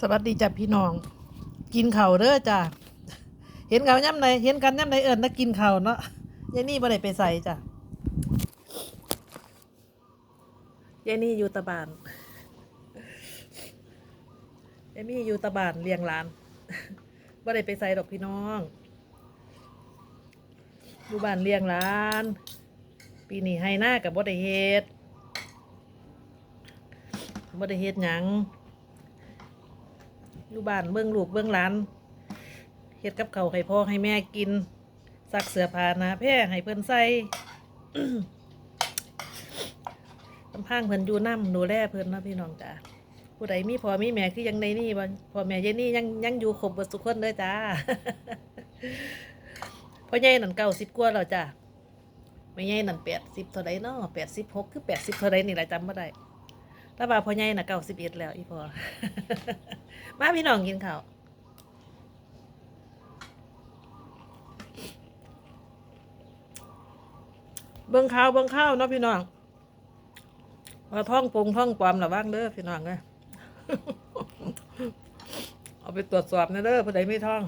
สวัสดีจ้ะพี่น้อง กินข้าเด้อจ้ะเห็นเขาวย่ำไหนเห็นกันย่ำไหนเอิญนักกินข้าเนาะยายนี่บ่ได้ไปใส่จ้ะยายนี่อยู่ตะบานยายนี่อยู่ตะบานเลี้ยงหลานบ่ได้ไปใส่ดอกพี่น้อง อยู่บ้านเลี้ยงหลาน ปีนี้ให้หน้ากับบ่ได้เฮ็ดบ่ได้เฮ็ดหยัง อยู่บ้านเบื้องลูกเบื้องหลานเฮ็ดกับเขาให้พ่อให้แม่กินซักเสื้อผ้านะแพร่ให้เพิ่นใส่ลำพังเพิ่นอยู่น้ำดูแลเพิ่นนะพี่น้องจ้าผู้ใดมีพ่อมีแม่คือยังในนี่บ่พ่อแม่เยนี่ยังยังอยู่ครบเบิดทุกคนเด้อจ้าพ่อใหญ่นั่นเก้าสิบกว่าแล้วจ้าไม่ใหญ่นั่นแปดสิบเท่าใดเนาะแปดสิบหกคือแปดสิบเท่าใดนี่แหละจำไม่ได้ แต่ว่าพ่อใหญ่น่ะเก้าสิบเอ็ดแล้วอีพอมาพี่น้องกินข้าวเบิ่งข้าวเบิ่งข้าวเนาะพี่น้องว่าท่องปรุงท่องความระวังเด้อพี่น้องเลยเอาไปตรวจสอบนะเด้อผู้ใดไม่ท่อง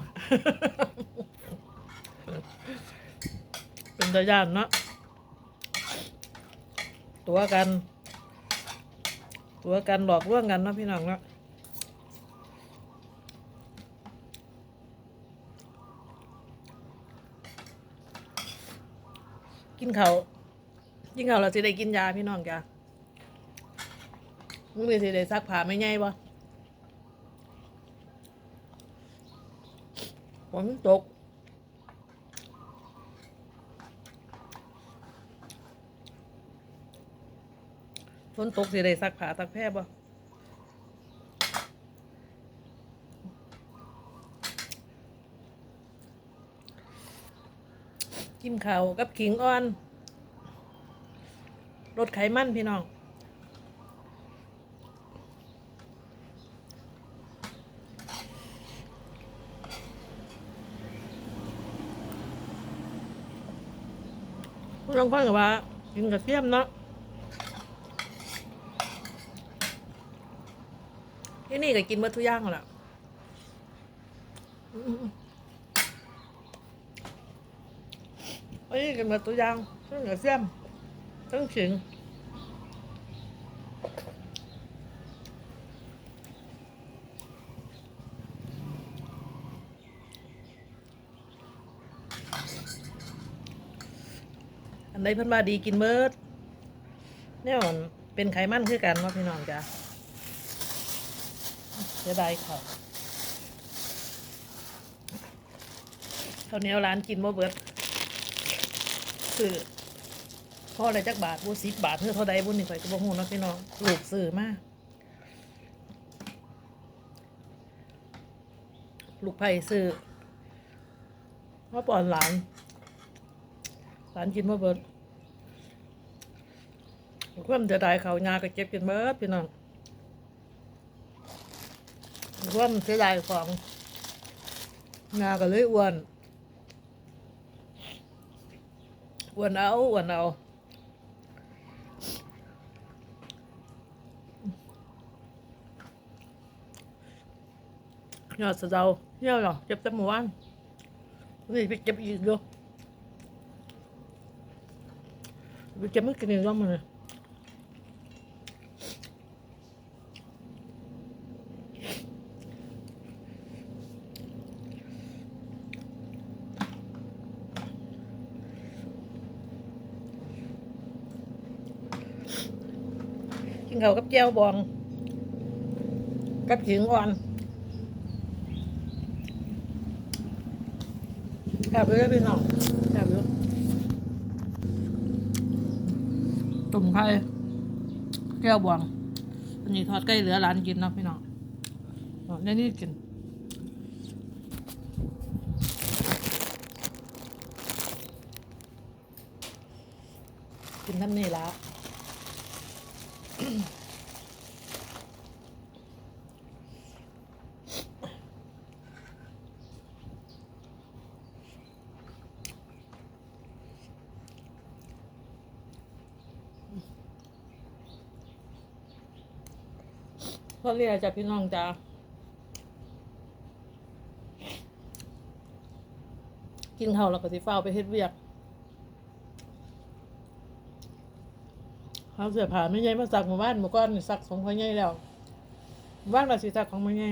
เป็นตาย่านเนาะตัวกัน ตัวกันหลอกล่วงกันเนาะพี่น้องเนาะกินเขากินเขาเราจะได้กินยาพี่น้องจ้ะมึงมีสิได้ซักผ้าไม่ไงบ่ฝนตก ฝนตกสิได้ซักผ้าซักแพร่บ่กินข้าวกับขิงอ่อนลดไขมันพี่น้องลองฟังกับว่ากินกระเทียมเนาะ ที่นี่ก็กินเมื่อทุกอย่างแหละอันนี้กินเมื่อทุกอย่างทั้งกระเทียมทั้งขิงอันใดเพิ่นว่าดีกินเมิดเนี่ยมันเป็นไขมันคือกันว่าพี่น้องจ้ะ เสียดายเขาข้าวเหนียวร้านกินบ่เบิดคือพ่ออะไรจักบาทบุสิบบาทเพื่อเท่าใดบุญนี่ข่อยก็บ่ฮู้เนาะพี่น้องลูกซื้อมาลูกไผ่ซื้อมาป้อนหลานหลานกินบ่เบิดความจะได้เขายาก็เจ็บกินเบิดพี่น้อง วามเสียดายของงาก็เลยอ้วนอ้วนเอาอ้วนเอายอดสะเดาเหี่ยวเหรอเจ็บแต่หมู่บ้านนี่ไปเจ็บอีกอยู่ไปเจ็บไม่กินอีกรอบเลย กินข้าวกับแก้วบอง กับขิงอ่อนแอบไปเลยพี่น้องแอบไปเลยตุ่มไผ่แก้วบองอันนี้ทอดใกล้เหลือร้านกินนะพี่น้องอ๋อในนี่กินกินท่านนี่และ พราะเรียนจะพี่น้องจ้ากินเห่าแล้วก็สิฟ้าไปเฮ็ดเวียก หาเสื้อผ้าไม่ใหญ่มาซักหมู่บ้านหมู่ก้อนนี่ซักของพ่อใหญ่แล้วบ้านเราสิซักของพ่อใหญ่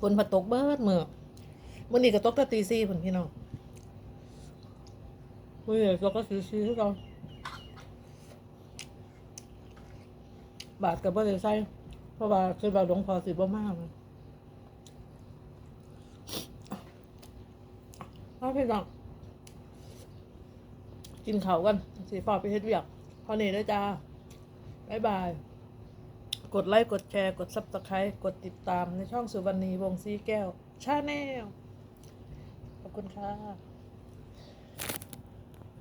ฝนผัดตกเบิดเมื้อมื้อนี้ก็ตกต่ตี4พุ่นพี่น้องมื้อนี้ตกก็ตี4คือเก่าบาทก็บ่ได้ใส่เพราะว่าคือว่าหลวงพ่อสิบ่มานะเอาพี่น้องกินข้าวกันสีฟ้าไปเฮ็ดเวียก พอนี่ด้วยจ้าบ๊ายบาย กดไลค์ กดแชร์ กดซับสไครต์กดติดตามในช่องสุวรรณีวงซีแก้ว ชาแนล ขอบคุณค่ะ